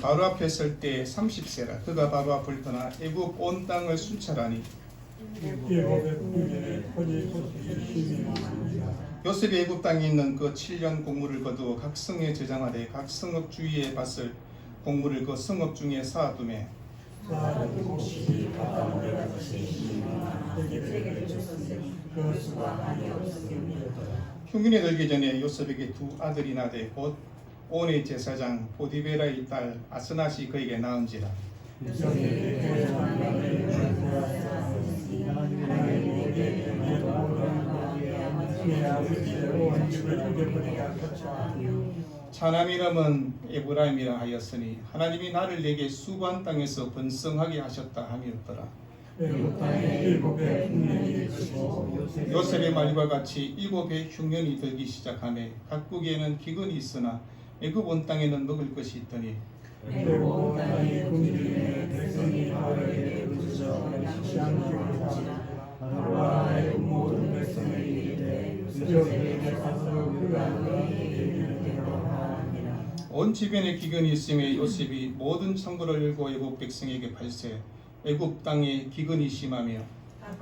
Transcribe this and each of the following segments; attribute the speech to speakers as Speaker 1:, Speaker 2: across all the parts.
Speaker 1: 바로 앞에 설 때 30세라 그가 바로 앞을 떠나 애굽 온 땅을 순찰하니. 요셉이 애굽 땅에 있는 그 7년 공물을 거두어 각 성에 저장하되 각 성읍 주위에 밭을 공물을 그 성읍 중에
Speaker 2: 없습니다.
Speaker 1: 흉년이 들기 전에 요셉에게 두 아들이 나되 곧 온의 제사장 보디베라의 딸 아스낫이 그에게
Speaker 2: 쫓아하며
Speaker 1: 차남 이름은 에브라임이라 하였으니 하나님이 나를 내게 수반 땅에서 번성하게 하셨다 함이었더라.
Speaker 2: 일곱의
Speaker 1: 요셉의 말과 같이 일곱 해 흉년이 들기 시작하매 각국에는 기근이 있으나 애굽 온 땅에는 먹을 것이 있더니
Speaker 2: 애국 땅의 군주의 백성이 하루에 부르짖어 양식을 사라. 하루와 애국 모든 백성에게 이르되 요셉에게 가서 그가 너희에게 이르는 대로 하니라.
Speaker 1: 온 주변에 기근이 있음에 요셉이 모든 창고를 열고 애굽 백성에게 발세 애굽 땅에 기근이 심하며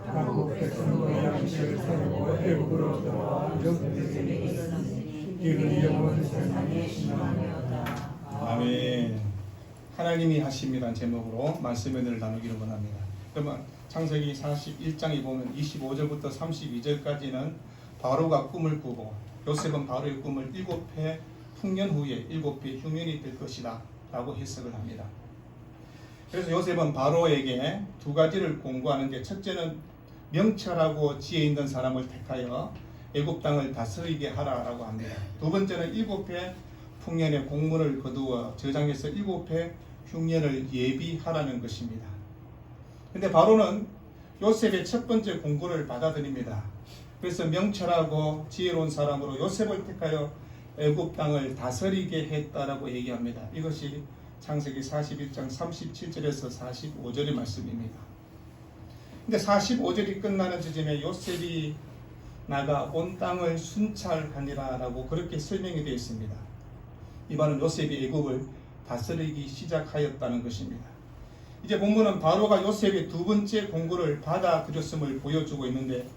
Speaker 2: 각국 백성도 양식을 사고 애국으로 들어와 요셉에게 이는 영원 세상에 심하였다
Speaker 1: 아멘. 하나님이 하심이란 제목으로 말씀을 나누기를 원합니다. 그러면 창세기 41장에 보면 25절부터 32절까지는 바로가 꿈을 꾸고 요셉은 바로의 꿈을 일곱 해 풍년 후에 일곱 해 흉년이 될 것이다 라고 해석을 합니다. 그래서 요셉은 바로에게 두 가지를 공고하는데 첫째는 명철하고 지혜 있는 사람을 택하여 애굽 땅을 다스리게 하라라고 합니다. 두 번째는 일곱 해 풍년의 공문을 거두어 저장해서 일곱 해 흉년을 예비하라는 것입니다. 근데 바로는 요셉의 첫 번째 공고를 받아들입니다. 그래서 명철하고 지혜로운 사람으로 요셉을 택하여 애굽 땅을 다스리게 했다라고 얘기합니다. 이것이 창세기 41장 37절에서 45절의 말씀입니다. 근데 45절이 끝나는 지점에 요셉이 나가 온 땅을 순찰하니라라고 그렇게 설명이 되어 있습니다. 이 말은 요셉이 애굽을 다스리기 시작하였다는 것입니다. 이제 본문은 바로가 요셉의 두 번째 공고를 받아들였음을 보여주고 있는데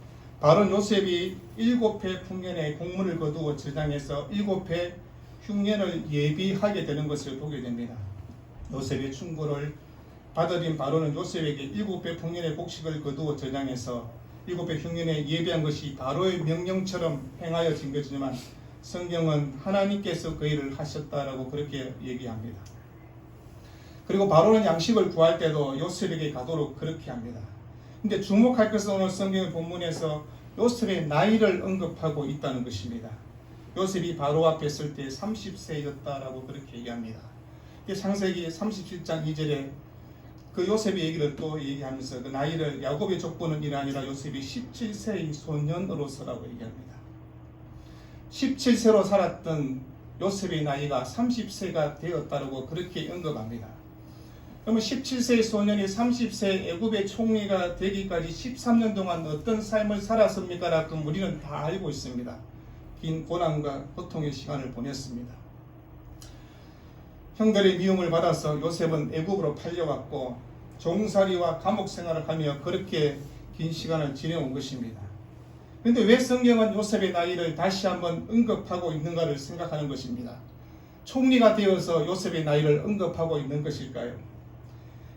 Speaker 1: 바로 요셉이 일곱 해 풍년의 공문을 거두어 저장해서 일곱 해 흉년을 예비하게 되는 것을 보게 됩니다. 요셉의 충고를 받아들인 바로는 요셉에게 일곱 해 풍년의 곡식을 거두어 저장해서 일곱 해 흉년에 예비한 것이 바로의 명령처럼 행하여진 것이지만 성경은 하나님께서 그 일을 하셨다라고 그렇게 얘기합니다. 그리고 바로는 양식을 구할 때도 요셉에게 가도록 그렇게 합니다. 근데 주목할 것은 오늘 성경 본문에서 요셉의 나이를 언급하고 있다는 것입니다. 요셉이 바로 앞에 설때 30세였다라고 그렇게 얘기합니다. 창세기 37장 2절에 그 요셉의 얘기를 또 얘기하면서 그 나이를 야곱의 족보는 이 아니라 요셉이 17세의 소년으로서라고 얘기합니다. 17세로 살았던 요셉의 나이가 30세가 되었다고 그렇게 언급합니다. 그러면 17세의 소년이 30세 애굽의 총리가 되기까지 13년 동안 어떤 삶을 살았습니까? 라고 우리는 다 알고 있습니다. 긴 고난과 고통의 시간을 보냈습니다. 형들의 미움을 받아서 요셉은 애굽으로 팔려갔고 종살이와 감옥 생활을 하며 그렇게 긴 시간을 지내온 것입니다. 그런데 왜 성경은 요셉의 나이를 다시 한번 언급하고 있는가를 생각하는 것입니다. 총리가 되어서 요셉의 나이를 언급하고 있는 것일까요?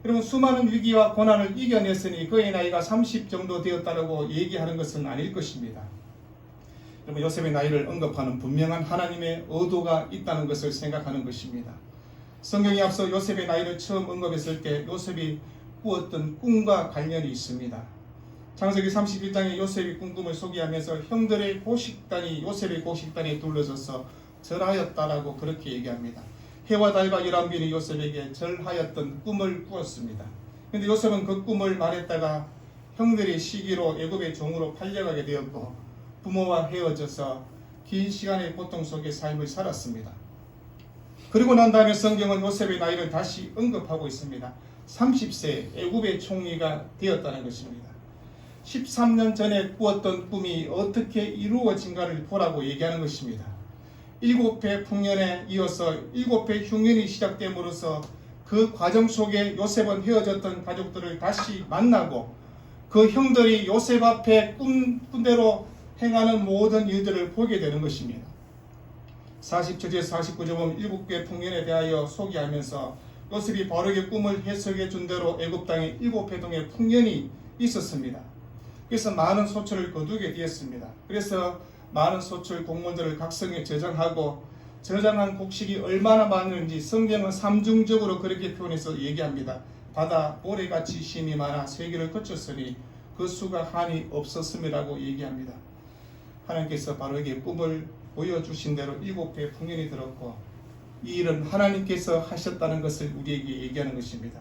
Speaker 1: 여러분 수많은 위기와 고난을 이겨냈으니 그의 나이가 30 정도 되었다고 얘기하는 것은 아닐 것입니다. 여러분 요셉의 나이를 언급하는 분명한 하나님의 의도가 있다는 것을 생각하는 것입니다. 성경이 앞서 요셉의 나이를 처음 언급했을 때 요셉이 꾸었던 꿈과 관련이 있습니다. 창세기 31장에 요셉이 꿈꿈을 소개하면서 형들의 고식단이 요셉의 고식단에 둘러져서 절하였다라고 그렇게 얘기합니다. 해와 달과 열한별이 요셉에게 절하였던 꿈을 꾸었습니다. 근데 요셉은 그 꿈을 말했다가 형들의 시기로 애굽의 종으로 팔려가게 되었고 부모와 헤어져서 긴 시간의 고통 속의 삶을 살았습니다. 그리고 난 다음에 성경은 요셉의 나이를 다시 언급하고 있습니다. 30세 애굽의 총리가 되었다는 것입니다. 13년 전에 꾸었던 꿈이 어떻게 이루어진가를 보라고 얘기하는 것입니다. 일곱 배 풍년에 이어서 일곱 배 흉년이 시작됨으로써 그 과정 속에 요셉은 헤어졌던 가족들을 다시 만나고 그 형들이 요셉 앞에 꿈, 꿈대로 행하는 모든 일들을 보게 되는 것입니다. 40절에서 49절 보면 일곱 개 풍년에 대하여 소개하면서 요셉이 바르게 꿈을 해석해 준 대로 애굽 땅에 일곱 회동의 풍년이 있었습니다. 그래서 많은 소출을 거두게 되었습니다. 그래서 많은 소출 공문들을 각성에 저장하고 저장한 곡식이 얼마나 많은지 성경은 삼중적으로 그렇게 표현해서 얘기합니다. 바다 모래같이 심이 많아 세계를 거쳤으니 그 수가 한이 없었음이라고 얘기합니다. 하나님께서 바로에게 꿈을 보여주신 대로 일곱 개의 풍년이 들었고 이 일은 하나님께서 하셨다는 것을 우리에게 얘기하는 것입니다.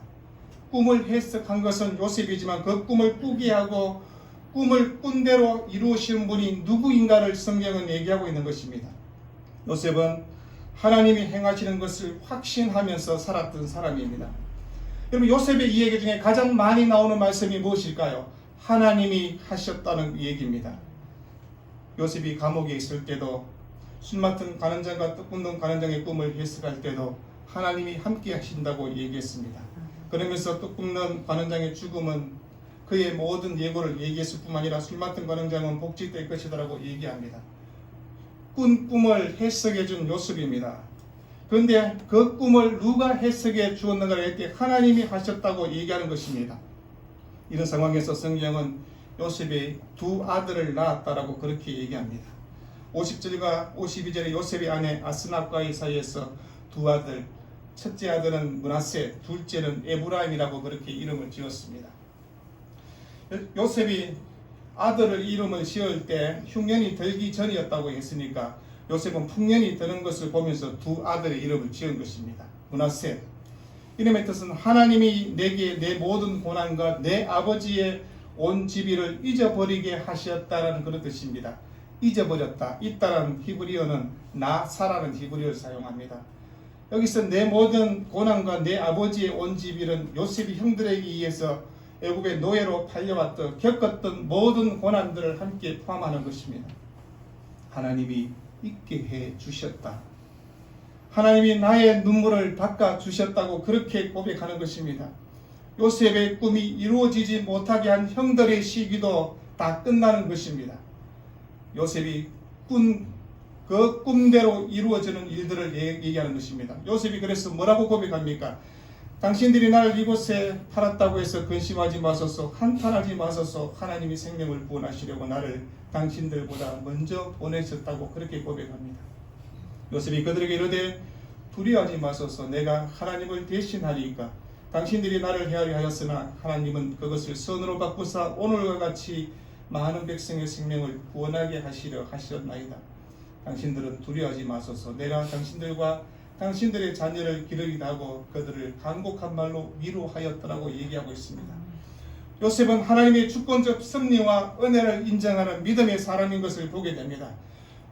Speaker 1: 꿈을 해석한 것은 요셉이지만 그 꿈을 꾸게 하고 꿈을 꾼 대로 이루시는 분이 누구인가를 성경은 얘기하고 있는 것입니다. 요셉은 하나님이 행하시는 것을 확신하면서 살았던 사람입니다. 여러분 요셉의 이야기 중에 가장 많이 나오는 말씀이 무엇일까요? 하나님이 하셨다는 얘기입니다. 요셉이 감옥에 있을 때도 술 맡은 가난장과 떡 굽는 가난장의 꿈을 해석할 때도 하나님이 함께 하신다고 얘기했습니다. 그러면서 떡 굽는 가난장의 죽음은 그의 모든 예고를 얘기했을 뿐만 아니라 술 맡은 가난장은 복직될 것이다라고 얘기합니다. 꾼 꿈을 해석해 준 요셉입니다. 그런데 그 꿈을 누가 해석해 주었는가 할 때 하나님이 하셨다고 얘기하는 것입니다. 이런 상황에서 성경은 요셉이 두 아들을 낳았다라고 그렇게 얘기합니다. 50절과 52절에 요셉의 아내 아스나과의 사이에서 두 아들, 첫째 아들은 문하세, 둘째는 에브라임이라고 그렇게 이름을 지었습니다. 요셉이 아들을 이름을 지을 때 흉년이 들기 전이었다고 했으니까 요셉은 풍년이 드는 것을 보면서 두 아들의 이름을 지은 것입니다. 문하세. 이름의 뜻은 하나님이 내게 내 모든 고난과 내 아버지의 온 지비를 잊어버리게 하셨다라는 그런 뜻입니다. 잊어버렸다. 있다라는 히브리어는 나사라는 히브리어를 사용합니다. 여기서 내 모든 고난과 내 아버지의 온 지비는 요셉이 형들에게 의해서 애굽의 노예로 팔려왔던 겪었던 모든 고난들을 함께 포함하는 것입니다. 하나님이 있게 해 주셨다. 하나님이 나의 눈물을 닦아 주셨다고 그렇게 고백하는 것입니다. 요셉의 꿈이 이루어지지 못하게 한 형들의 시기도 다 끝나는 것입니다. 요셉이 꾼, 그 꿈대로 이루어지는 일들을 얘기하는 것입니다. 요셉이 그래서 뭐라고 고백합니까? 당신들이 나를 이곳에 팔았다고 해서 근심하지 마소서 한탄하지 마소서 하나님이 생명을 구원하시려고 나를 당신들보다 먼저 보내셨다고 그렇게 고백합니다. 요셉이 그들에게 이르되 두려워하지 마소서 내가 하나님을 대신하리까 당신들이 나를 헤아려 하였으나 하나님은 그것을 선으로 바꾸사 오늘과 같이 많은 백성의 생명을 구원하게 하시려 하셨나이다. 당신들은 두려워하지 마소서 내가 당신들과 당신들의 자녀를 기르기도 하고 그들을 간곡한 말로 위로하였더라고 얘기하고 있습니다. 요셉은 하나님의 주권적 섭리와 은혜를 인정하는 믿음의 사람인 것을 보게 됩니다.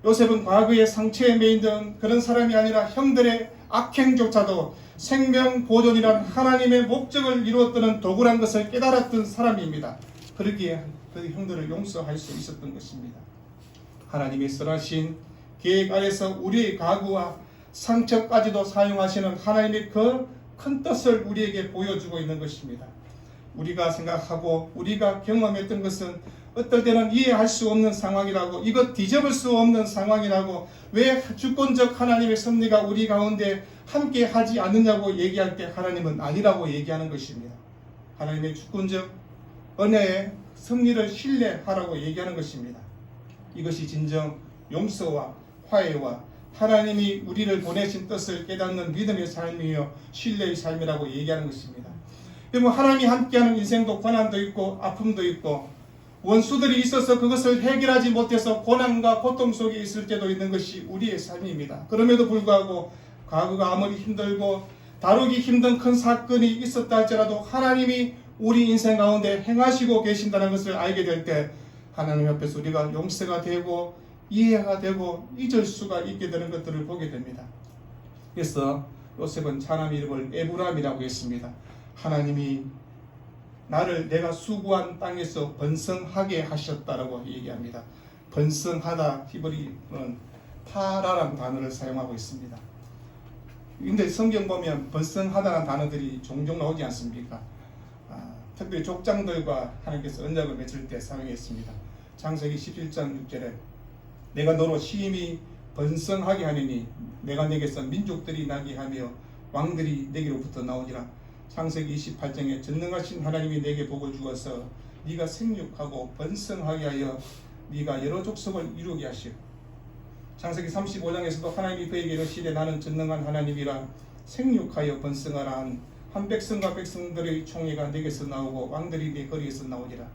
Speaker 1: 요셉은 과거의 상처에 매이던 그런 사람이 아니라 형들의 악행조차도 생명 보존이란 하나님의 목적을 이루었다는 도구란 것을 깨달았던 사람입니다. 그러기에 그 형들을 용서할 수 있었던 것입니다. 하나님이 선하신 계획 아래서 우리의 가구와 상처까지도 사용하시는 하나님의 그 큰 뜻을 우리에게 보여주고 있는 것입니다. 우리가 생각하고 우리가 경험했던 것은 어떨 때는 이해할 수 없는 상황이라고 이것 뒤집을 수 없는 상황이라고 왜 주권적 하나님의 섭리가 우리 가운데 함께 하지 않느냐고 얘기할 때 하나님은 아니라고 얘기하는 것입니다. 하나님의 주권적 은혜의 섭리를 신뢰하라고 얘기하는 것입니다. 이것이 진정 용서와 화해와 하나님이 우리를 보내신 뜻을 깨닫는 믿음의 삶이요 신뢰의 삶이라고 얘기하는 것입니다. 여러분 하나님이 함께하는 인생도 고난도 있고 아픔도 있고 원수들이 있어서 그것을 해결하지 못해서 고난과 고통 속에 있을 때도 있는 것이 우리의 삶입니다. 그럼에도 불구하고 과거가 아무리 힘들고 다루기 힘든 큰 사건이 있었다 할지라도 하나님이 우리 인생 가운데 행하시고 계신다는 것을 알게 될 때 하나님 옆에서 우리가 용서가 되고 이해가 되고 잊을 수가 있게 되는 것들을 보게 됩니다. 그래서 요셉은 사람 이름을 에브람이라고 했습니다. 하나님이 나를 내가 수고한 땅에서 번성하게 하셨다라고 얘기합니다. 번성하다 히브리는 파라라는 단어를 사용하고 있습니다. 근데 성경 보면 번성하다는 단어들이 종종 나오지 않습니까? 아, 특별히 족장들과 하나님께서 언약을 맺을 때 사용했습니다. 창세기 17장 6절에 내가 너로 심히 번성하게 하느니 내가 내게서 민족들이 나게 하며 왕들이 내게로부터 나오니라. 창세기 28장에 전능하신 하나님이 내게 복을 주어서 네가 생육하고 번성하게 하여 네가 여러 족속을 이루게 하시고 창세기 35장에서도 하나님이 그에게 이르시되 나는 전능한 하나님이라 생육하여 번성하라 한, 한 백성과 백성들의 총회가 내게서 나오고 왕들이 내 거리에서 나오니라.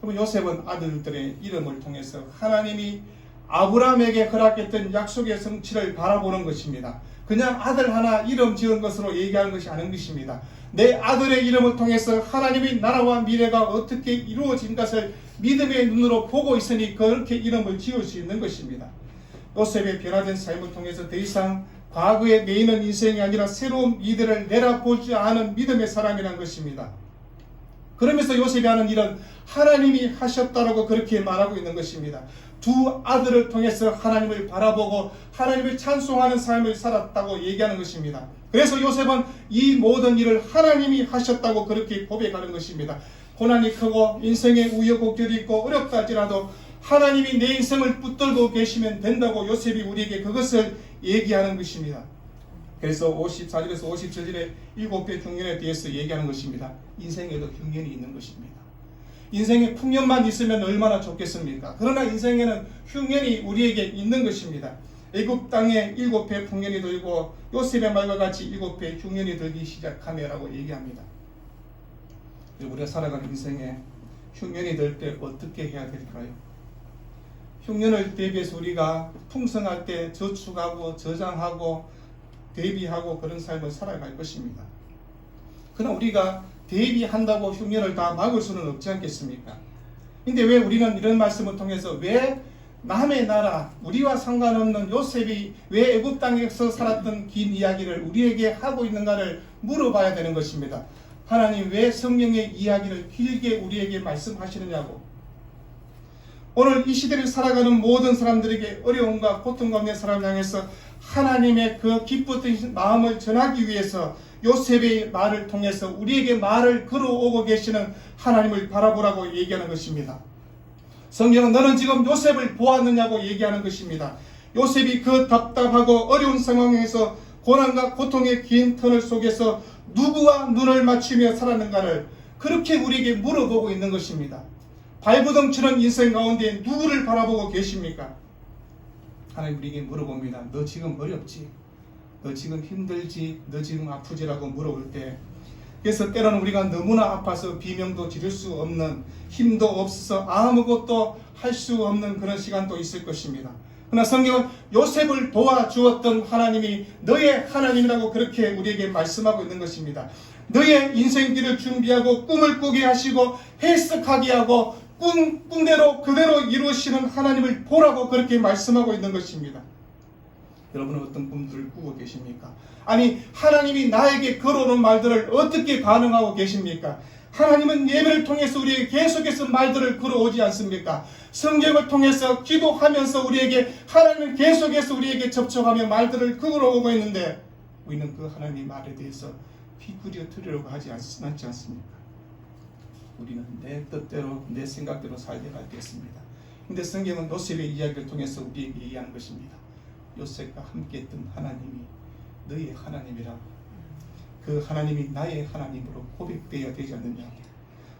Speaker 1: 그러면 요셉은 아들들의 이름을 통해서 하나님이 아브라함에게 허락했던 약속의 성취를 바라보는 것입니다. 그냥 아들 하나 이름 지은 것으로 얘기하는 것이 아닌 것입니다. 내 아들의 이름을 통해서 하나님의 나라와 미래가 어떻게 이루어진 것을 믿음의 눈으로 보고 있으니 그렇게 이름을 지을 수 있는 것입니다. 요셉의 변화된 삶을 통해서 더 이상 과거에 매이는 인생이 아니라 새로운 미래를 내다보지 않은 믿음의 사람이란 것입니다. 그러면서 요셉이 하는 일은 하나님이 하셨다라고 그렇게 말하고 있는 것입니다. 두 아들을 통해서 하나님을 바라보고 하나님을 찬송하는 삶을 살았다고 얘기하는 것입니다. 그래서 요셉은 이 모든 일을 하나님이 하셨다고 그렇게 고백하는 것입니다. 고난이 크고 인생에 우여곡절이 있고 어렵다 할지라도 하나님이 내 인생을 붙들고 계시면 된다고 요셉이 우리에게 그것을 얘기하는 것입니다. 그래서 54절에서 57절에 일곱 배 흉년에 대해서 얘기하는 것입니다. 인생에도 흉년이 있는 것입니다. 인생에 풍년만 있으면 얼마나 좋겠습니까? 그러나 인생에는 흉년이 우리에게 있는 것입니다. 애굽 땅에 일곱 배 풍년이 들고 요셉의 말과 같이 일곱 배 흉년이 들기 시작하며라고 얘기합니다. 우리가 살아가는 인생에 흉년이 들 때 어떻게 해야 될까요? 흉년을 대비해서 우리가 풍성할 때 저축하고 저장하고 대비하고 그런 삶을 살아갈 것입니다. 그러나 우리가 대비한다고 흉년을 다 막을 수는 없지 않겠습니까? 근데 왜 우리는 이런 말씀을 통해서 왜 남의 나라, 우리와 상관없는 요셉이 왜 애굽 땅에서 살았던 긴 이야기를 우리에게 하고 있는가를 물어봐야 되는 것입니다. 하나님 왜 성령의 이야기를 길게 우리에게 말씀하시느냐고. 오늘 이 시대를 살아가는 모든 사람들에게 어려움과 고통 가운데 사람을 향해서 하나님의 그 기뻤던 마음을 전하기 위해서 요셉의 말을 통해서 우리에게 말을 걸어오고 계시는 하나님을 바라보라고 얘기하는 것입니다. 성경은 너는 지금 요셉을 보았느냐고 얘기하는 것입니다. 요셉이 그 답답하고 어려운 상황에서 고난과 고통의 긴 터널 속에서 누구와 눈을 맞추며 살았는가를 그렇게 우리에게 물어보고 있는 것입니다. 발부덩치는 인생 가운데 누구를 바라보고 계십니까? 하나님 우리에게 물어봅니다. 너 지금 어렵지? 너 지금 힘들지? 너 지금 아프지라고 물어볼 때 그래서 때로는 우리가 너무나 아파서 비명도 지를 수 없는 힘도 없어서 아무것도 할 수 없는 그런 시간도 있을 것입니다. 그러나 성경은 요셉을 도와주었던 하나님이 너의 하나님이라고 그렇게 우리에게 말씀하고 있는 것입니다. 너의 인생길을 준비하고 꿈을 꾸게 하시고 해석하게 하고 꿈, 꿈대로 그대로 이루시는 하나님을 보라고 그렇게 말씀하고 있는 것입니다. 여러분은 어떤 꿈들을 꾸고 계십니까? 아니 하나님이 나에게 걸어오는 말들을 어떻게 반응하고 계십니까? 하나님은 예배를 통해서 우리에게 계속해서 말들을 걸어오지 않습니까? 성경을 통해서 기도하면서 우리에게 하나님은 계속해서 우리에게 접촉하며 말들을 걸어오고 있는데 우리는 그 하나님 말에 대해서 피그려 들으려고 하지 않- 않지 않습니까? 우리는 내 뜻대로 내 생각대로 살게 하겠습니다. 근데 성경은 요셉의 이야기를 통해서 우리에게 얘기하는 것입니다. 요셉과 함께 했던 하나님이 너의 하나님이라고 그 하나님이 나의 하나님으로 고백되어야 되지 않느냐.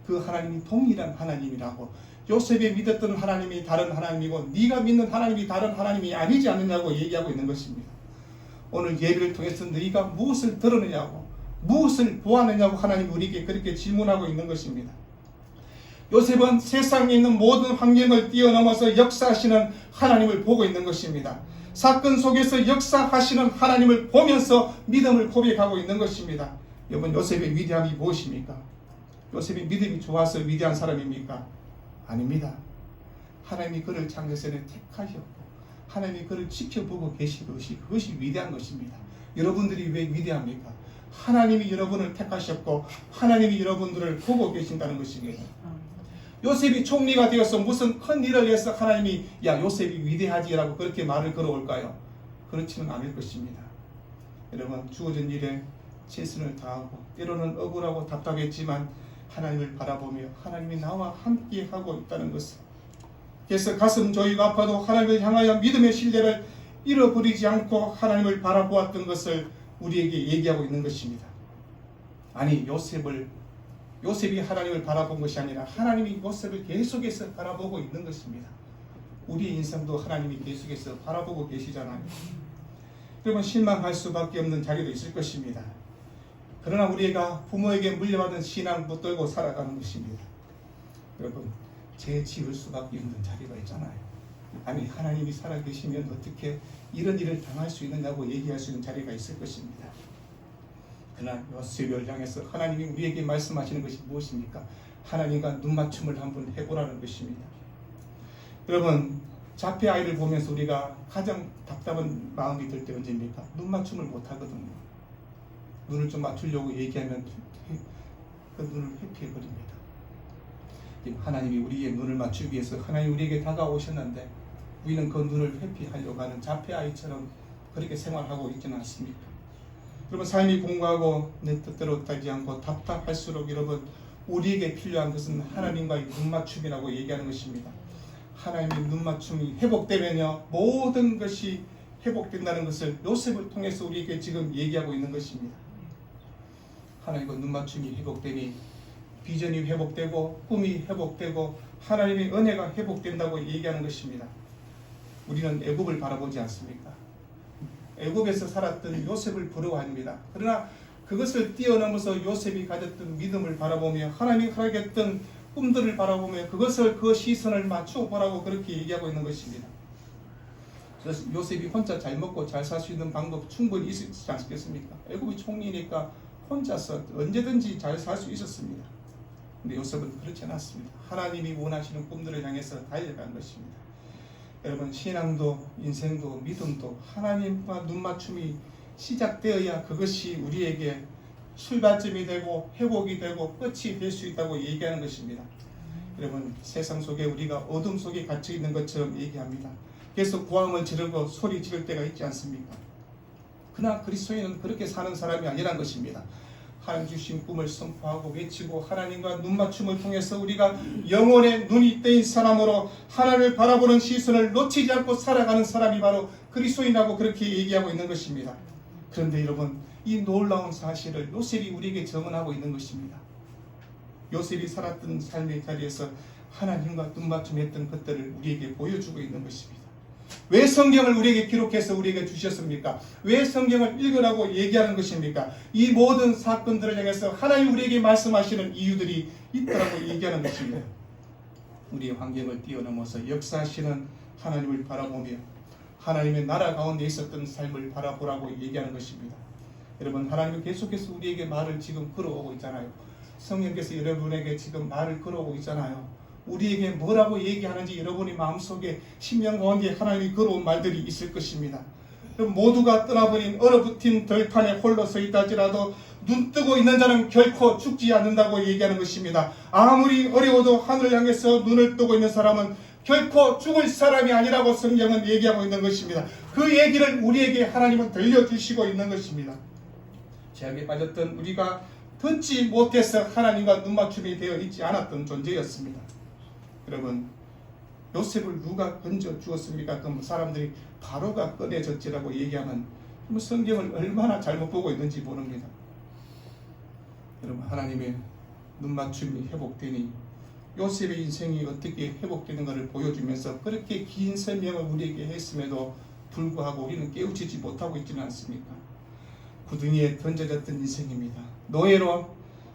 Speaker 1: 그 하나님이 동일한 하나님이라고. 요셉이 믿었던 하나님이 다른 하나님이고 네가 믿는 하나님이 다른 하나님이 아니지 않느냐고 얘기하고 있는 것입니다. 오늘 예배를 통해서 너희가 무엇을 들었느냐고 무엇을 보았느냐고 하나님이 우리에게 그렇게 질문하고 있는 것입니다 요셉은 세상에 있는 모든 환경을 뛰어넘어서 역사하시는 하나님을 보고 있는 것입니다. 사건 속에서 역사하시는 하나님을 보면서 믿음을 고백하고 있는 것입니다. 여러분 요셉의 위대함이 무엇입니까? 요셉이 믿음이 좋아서 위대한 사람입니까? 아닙니다. 하나님이 그를 창세전에 택하셨고 하나님이 그를 지켜보고 계신 것이 그것이 위대한 것입니다. 여러분들이 왜 위대합니까? 하나님이 여러분을 택하셨고 하나님이 여러분들을 보고 계신다는 것입니다. 요셉이 총리가 되어서 무슨 큰 일을 해서 하나님이 야 요셉이 위대하지라고 그렇게 말을 걸어올까요? 그렇지는 않을 것입니다. 여러분 주어진 일에 최선을 다하고 때로는 억울하고 답답했지만 하나님을 바라보며 하나님이 나와 함께 하고 있다는 것을 그래서 가슴 조이가 아파도 하나님을 향하여 믿음의 신뢰를 잃어버리지 않고 하나님을 바라보았던 것을 우리에게 얘기하고 있는 것입니다. 아니 요셉을 요셉이 하나님을 바라본 것이 아니라 하나님이 요셉을 계속해서 바라보고 있는 것입니다. 우리 인생도 하나님이 계속해서 바라보고 계시잖아요. 그러면 실망할 수밖에 없는 자리도 있을 것입니다. 그러나 우리가 부모에게 물려받은 신앙 붙들고 살아가는 것입니다. 여러분, 죄 지을 수밖에 없는 자리가 있잖아요. 아니 하나님이 살아계시면 어떻게 이런 일을 당할 수 있느냐고 얘기할 수 있는 자리가 있을 것입니다. 그러나 요셉을 향해서 하나님이 우리에게 말씀하시는 것이 무엇입니까? 하나님과 눈맞춤을 한번 해보라는 것입니다. 여러분 자폐 아이를 보면서 우리가 가장 답답한 마음이 들 때 언제입니까? 눈 맞춤을 못 하거든요. 눈을 좀 맞추려고 얘기하면 그 눈을 회피해 버립니다. 하나님이 우리의 눈을 맞추기 위해서 하나님 우리에게 다가오셨는데 우리는 그 눈을 회피하려고 하는 자폐 아이처럼 그렇게 생활하고 있지는 않습니까? 여러분 삶이 공고하고 내 뜻대로 되지 않고 답답할수록 여러분 우리에게 필요한 것은 하나님과의 눈맞춤이라고 얘기하는 것입니다. 하나님의 눈맞춤이 회복되면요 모든 것이 회복된다는 것을 요셉을 통해서 우리에게 지금 얘기하고 있는 것입니다. 하나님과 눈맞춤이 회복되니 비전이 회복되고 꿈이 회복되고 하나님의 은혜가 회복된다고 얘기하는 것입니다. 우리는 애굽을 바라보지 않습니까? 애굽에서 살았던 요셉을 부러워합니다. 그러나 그것을 뛰어넘어서 요셉이 가졌던 믿음을 바라보며 하나님이 허락했던 꿈들을 바라보며 그것을 그 시선을 맞추어 보라고 그렇게 얘기하고 있는 것입니다. 그래서 요셉이 혼자 잘 먹고 잘 살 수 있는 방법 충분히 있지 않겠습니까? 애굽이 총리니까 혼자서 언제든지 잘 살 수 있었습니다. 근데 요셉은 그렇지 않았습니다. 하나님이 원하시는 꿈들을 향해서 달려간 것입니다. 여러분 신앙도 인생도 믿음도 하나님과 눈맞춤이 시작되어야 그것이 우리에게 출발점이 되고 회복이 되고 끝이 될 수 있다고 얘기하는 것입니다. 여러분 세상 속에 우리가 어둠 속에 갇혀 있는 것처럼 얘기합니다. 계속 고함을 지르고 소리 지를 때가 있지 않습니까? 그러나 그리스도인은 그렇게 사는 사람이 아니란 것입니다. 하나님 주신 꿈을 선포하고 외치고 하나님과 눈맞춤을 통해서 우리가 영혼의 눈이 떼인 사람으로 하나님을 바라보는 시선을 놓치지 않고 살아가는 사람이 바로 그리스도인이라고 그렇게 얘기하고 있는 것입니다. 그런데 여러분 이 놀라운 사실을 요셉이 우리에게 증언하고 있는 것입니다. 요셉이 살았던 삶의 자리에서 하나님과 눈맞춤했던 것들을 우리에게 보여주고 있는 것입니다. 왜 성경을 우리에게 기록해서 우리에게 주셨습니까? 왜 성경을 읽으라고 얘기하는 것입니까? 이 모든 사건들을 향해서 하나님 우리에게 말씀하시는 이유들이 있다고 얘기하는 것입니다. 우리의 환경을 뛰어넘어서 역사하시는 하나님을 바라보며 하나님의 나라 가운데 있었던 삶을 바라보라고 얘기하는 것입니다. 여러분 하나님은 계속해서 우리에게 말을 지금 걸어오고 있잖아요. 성령께서 여러분에게 지금 말을 걸어오고 있잖아요. 우리에게 뭐라고 얘기하는지 여러분의 마음속에 심령 가운데 하나님이 걸어온 말들이 있을 것입니다. 모두가 떠나버린 얼어붙은 들판에 홀로 서 있다 할지라도 눈 뜨고 있는 자는 결코 죽지 않는다고 얘기하는 것입니다. 아무리 어려워도 하늘을 향해서 눈을 뜨고 있는 사람은 결코 죽을 사람이 아니라고 성경은 얘기하고 있는 것입니다. 그 얘기를 우리에게 하나님은 들려주시고 있는 것입니다. 죄악에 빠졌던 우리가 듣지 못해서 하나님과 눈맞춤이 되어 있지 않았던 존재였습니다. 여러분 요셉을 누가 건져 주었습니까? 그럼 사람들이 바로가 꺼내졌지라고 얘기하면 성경을 얼마나 잘못 보고 있는지 모릅니다. 여러분 하나님의 눈맞춤이 회복되니 요셉의 인생이 어떻게 회복되는가를 보여주면서 그렇게 긴 설명을 우리에게 했음에도 불구하고 우리는 깨우치지 못하고 있지는 않습니까? 구덩이에 던져졌던 인생입니다. 노예로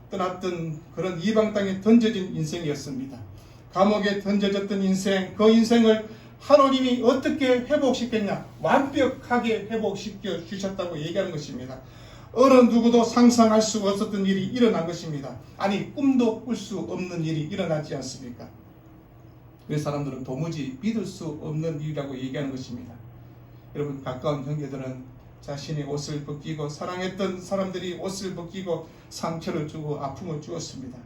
Speaker 1: 떠났던 그런 이방 땅에 던져진 인생이었습니다. 감옥에 던져졌던 인생, 그 인생을 하나님이 어떻게 회복시켰냐? 완벽하게 회복시켜 주셨다고 얘기하는 것입니다. 어느 누구도 상상할 수 없었던 일이 일어난 것입니다. 아니, 꿈도 꿀 수 없는 일이 일어나지 않습니까? 왜 사람들은 도무지 믿을 수 없는 일이라고 얘기하는 것입니다. 여러분, 가까운 형제들은 자신의 옷을 벗기고 사랑했던 사람들이 옷을 벗기고 상처를 주고 아픔을 주었습니다.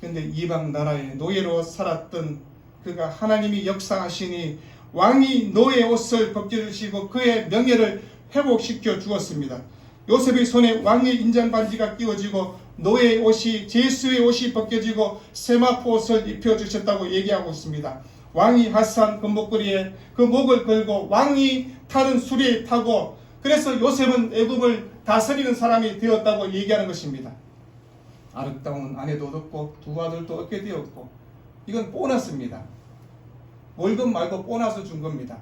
Speaker 1: 근데 이방 나라의 노예로 살았던 그가 하나님이 역사하시니 왕이 노예 옷을 벗겨주시고 그의 명예를 회복시켜 주었습니다. 요셉의 손에 왕의 인장 반지가 끼워지고 노예의 옷이 제수의 옷이 벗겨지고 세마포 옷을 입혀 주셨다고 얘기하고 있습니다. 왕이 하산 금목걸이에 그 목을 걸고 왕이 타는 수레에 타고 그래서 요셉은 애굽을 다스리는 사람이 되었다고 얘기하는 것입니다. 아름다운 아내도 얻었고 두 아들도 얻게 되었고 이건 보너스입니다. 월급 말고 보너스 준 겁니다.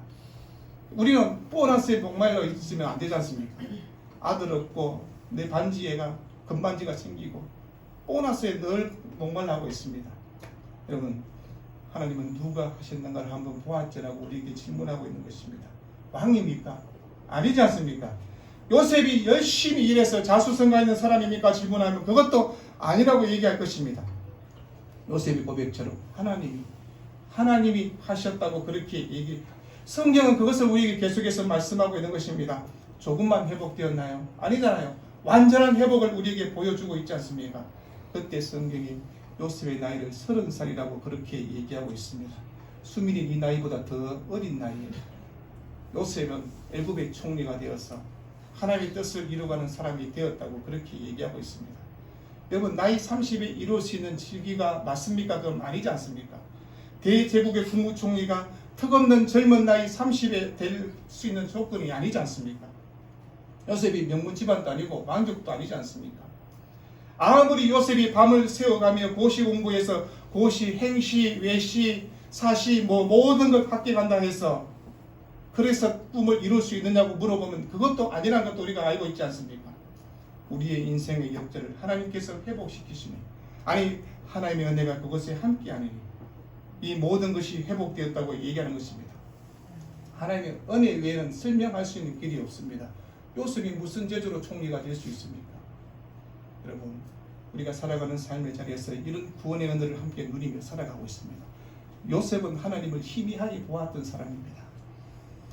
Speaker 1: 우리는 보너스에 목말라 있으면 안 되지 않습니까? 아들 얻고 내 반지에가 금반지가 생기고 보너스에 늘 목말라하고 있습니다. 여러분 하나님은 누가 하셨는가를 한번 보았지라고 우리에게 질문하고 있는 것입니다. 왕입니까? 아니지 않습니까? 요셉이 열심히 일해서 자수성가 있는 사람입니까? 질문하면 그것도 아니라고 얘기할 것입니다. 요셉의 고백처럼 하나님이 하나님이 하셨다고 그렇게 얘기. 성경은 그것을 우리에게 계속해서 말씀하고 있는 것입니다. 조금만 회복되었나요? 아니잖아요. 완전한 회복을 우리에게 보여주고 있지 않습니까? 그때 성경이 요셉의 나이를 서른 살이라고 그렇게 얘기하고 있습니다. 수민이 이 나이보다 더 어린 나이에 요셉은 애굽의 총리가 되어서 하나님의 뜻을 이루가는 사람이 되었다고 그렇게 얘기하고 있습니다. 여러분 나이 30에 이룰 수 있는 시기가 맞습니까? 그럼 아니지 않습니까? 대제국의 국무총리가 턱없는 젊은 나이 30에 될 수 있는 조건이 아니지 않습니까? 요셉이 명문 집안도 아니고 왕족도 아니지 않습니까? 아무리 요셉이 밤을 새워가며 고시 공부해서 고시, 행시, 외시, 사시 뭐 모든 걸 합격한다 해서 그래서 꿈을 이룰 수 있느냐고 물어보면 그것도 아니라는 것도 우리가 알고 있지 않습니까? 우리의 인생의 역전을 하나님께서 회복시키시니 아니 하나님의 은혜가 그것에 함께하니 이 모든 것이 회복되었다고 얘기하는 것입니다. 하나님의 은혜 외에는 설명할 수 있는 길이 없습니다. 요셉이 무슨 재주로 총리가 될 수 있습니까? 여러분 우리가 살아가는 삶의 자리에서 이런 구원의 은혜를 함께 누리며 살아가고 있습니다. 요셉은 하나님을 희미하게 보았던 사람입니다.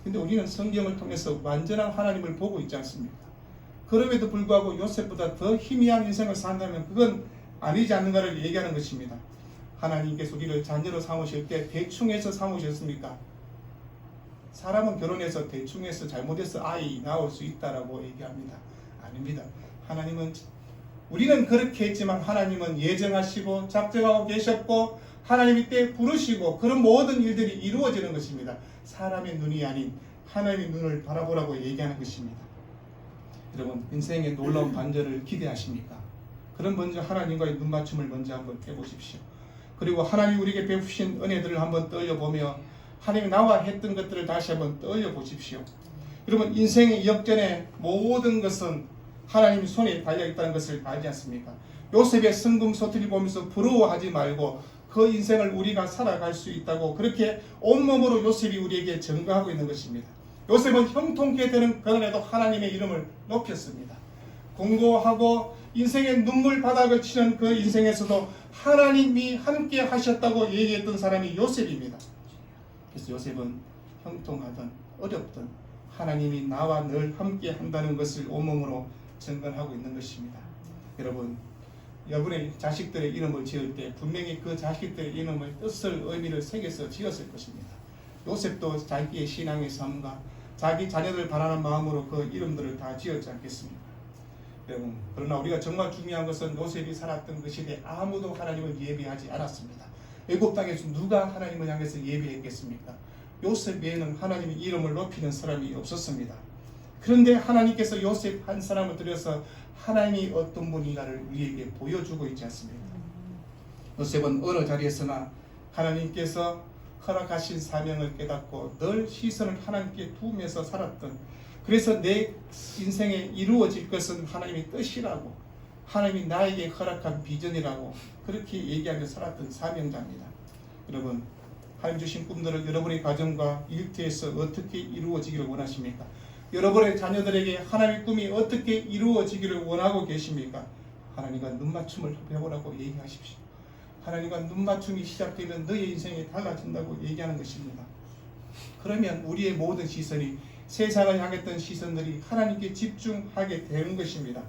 Speaker 1: 근데 우리는 성경을 통해서 완전한 하나님을 보고 있지 않습니까? 그럼에도 불구하고 요셉보다 더 희미한 인생을 산다면 그건 아니지 않는가를 얘기하는 것입니다. 하나님께서 우리를 자녀로 삼으실 때 대충해서 삼으셨습니까? 사람은 결혼해서 대충해서 잘못해서 아이 낳을 수 있다라고 얘기합니다. 아닙니다. 하나님은 우리는 그렇게 했지만 하나님은 예정하시고 작정하고 계셨고 하나님이 때 부르시고 그런 모든 일들이 이루어지는 것입니다. 사람의 눈이 아닌 하나님의 눈을 바라보라고 얘기하는 것입니다. 여러분 인생의 놀라운 반전을 기대하십니까? 그럼 먼저 하나님과의 눈맞춤을 먼저 한번 해보십시오. 그리고 하나님 우리에게 베푸신 은혜들을 한번 떠올려보며 하나님이 나와 했던 것들을 다시 한번 떠올려보십시오. 여러분 인생의 역전의 모든 것은 하나님 손에 달려 있다는 것을 알지 않습니까? 요셉의 성금소틀이 보면서 부러워하지 말고 그 인생을 우리가 살아갈 수 있다고 그렇게 온몸으로 요셉이 우리에게 증거하고 있는 것입니다. 요셉은 형통케 되는 그날에도 하나님의 이름을 높였습니다. 공고하고 인생의 눈물 바닥을 치는 그 인생에서도 하나님이 함께 하셨다고 얘기했던 사람이 요셉입니다. 그래서 요셉은 형통하든 어렵든 하나님이 나와 늘 함께 한다는 것을 온몸으로 증언하고 있는 것입니다. 여러분, 여러분의 자식들의 이름을 지을 때 분명히 그 자식들의 이름을 뜻을 의미를 새겨서 지었을 것입니다. 요셉도 자기의 신앙의 삶과 자기 자녀들 바라는 마음으로 그 이름들을 다 지었지 않겠습니까? 여러분, 그러나 우리가 정말 중요한 것은 요셉이 살았던 그 시대에 아무도 하나님을 예배하지 않았습니다. 애굽 땅에서 누가 하나님을 향해서 예배했겠습니까? 요셉 외에는 하나님의 이름을 높이는 사람이 없었습니다. 그런데 하나님께서 요셉 한 사람을 들여서 하나님이 어떤 분인가를 우리에게 보여주고 있지 않습니까? 요셉은 어느 자리에서나 하나님께서 허락하신 사명을 깨닫고 늘 시선을 하나님께 두면서 살았던 그래서 내 인생에 이루어질 것은 하나님의 뜻이라고 하나님이 나에게 허락한 비전이라고 그렇게 얘기하며 살았던 사명자입니다. 여러분 하나님 주신 꿈들을 여러분의 가정과 일터에서 어떻게 이루어지기를 원하십니까? 여러분의 자녀들에게 하나님의 꿈이 어떻게 이루어지기를 원하고 계십니까? 하나님과 눈맞춤을 해보라고 얘기하십시오. 하나님과 눈맞춤이 시작되면 너의 인생이 달라진다고 얘기하는 것입니다. 그러면 우리의 모든 시선이 세상을 향했던 시선들이 하나님께 집중하게 되는 것입니다.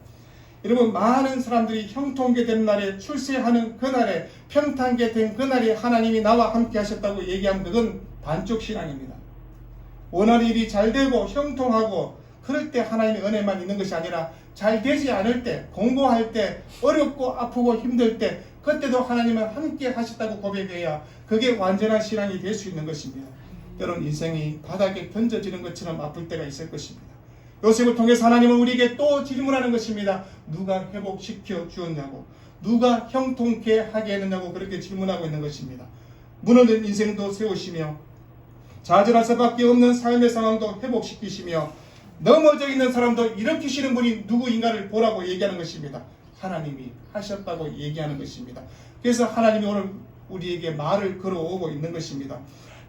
Speaker 1: 여러분 많은 사람들이 형통케 된 날에 출세하는 그날에 평탄게 된 그날에 하나님이 나와 함께 하셨다고 얘기하면 그건 반쪽 신앙입니다. 원하는 일이 잘 되고 형통하고 그럴 때 하나님의 은혜만 있는 것이 아니라 잘 되지 않을 때 공부할 때 어렵고 아프고 힘들 때 그때도 하나님은 함께 하셨다고 고백해야 그게 완전한 신앙이 될 수 있는 것입니다. 여러분 인생이 바닥에 던져지는 것처럼 아플 때가 있을 것입니다. 요셉을 통해서 하나님은 우리에게 또 질문하는 것입니다. 누가 회복시켜 주었냐고, 누가 형통케 하게 했느냐고 그렇게 질문하고 있는 것입니다. 무너진 인생도 세우시며 좌절할 수밖에 없는 삶의 상황도 회복시키시며 넘어져 있는 사람도 일으키시는 분이 누구인가를 보라고 얘기하는 것입니다. 하나님이 하셨다고 얘기하는 것입니다. 그래서 하나님이 오늘 우리에게 말을 걸어오고 있는 것입니다.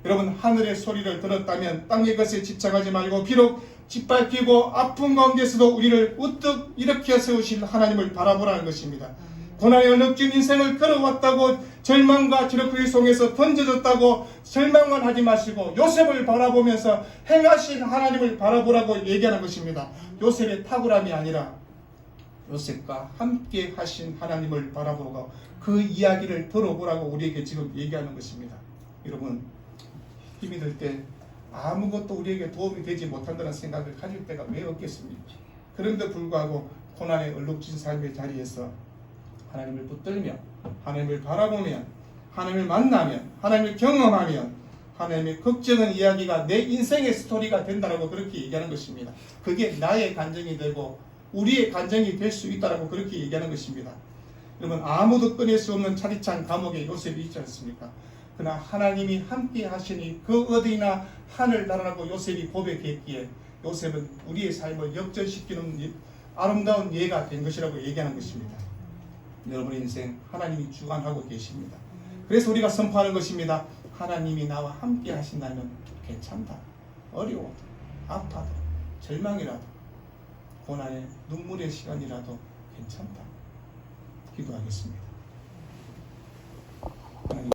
Speaker 1: 여러분 하늘의 소리를 들었다면 땅의 것에 집착하지 말고 비록 짓밟히고 아픈 가운데서도 우리를 우뚝 일으켜 세우신 하나님을 바라보라는 것입니다. 고난의 얼룩진 인생을 걸어왔다고 절망과 기록의 속에서 던져졌다고 절망만 하지 마시고 요셉을 바라보면서 행하신 하나님을 바라보라고 얘기하는 것입니다. 요셉의 탁월함이 아니라 요셉과 함께 하신 하나님을 바라보고 그 이야기를 들어보라고 우리에게 지금 얘기하는 것입니다. 여러분 힘이 들 때 아무것도 우리에게 도움이 되지 못한다는 생각을 가질 때가 왜 없겠습니까? 그런데 불구하고 고난의 얼룩진 삶의 자리에서 하나님을 붙들며 하나님을 바라보면 하나님을 만나면 하나님을 경험하면 하나님의 걱정은 이야기가 내 인생의 스토리가 된다라고 그렇게 얘기하는 것입니다. 그게 나의 간증이 되고 우리의 간증이 될 수 있다라고 그렇게 얘기하는 것입니다. 여러분 아무도 꺼낼 수 없는 차디찬 감옥에 요셉이 있지 않습니까? 그러나 하나님이 함께 하시니 그 어디나 하늘 나라라고 요셉이 고백했기에 요셉은 우리의 삶을 역전시키는 예- 아름다운 예가 된 것이라고 얘기하는 것입니다. 여러분의 인생 하나님이 주관하고 계십니다. 그래서 우리가 선포하는 것입니다. 하나님이 나와 함께 하신다면 괜찮다. 어려워도 아파도 절망이라도 고난의 눈물의 시간이라도 괜찮다. 기도하겠습니다.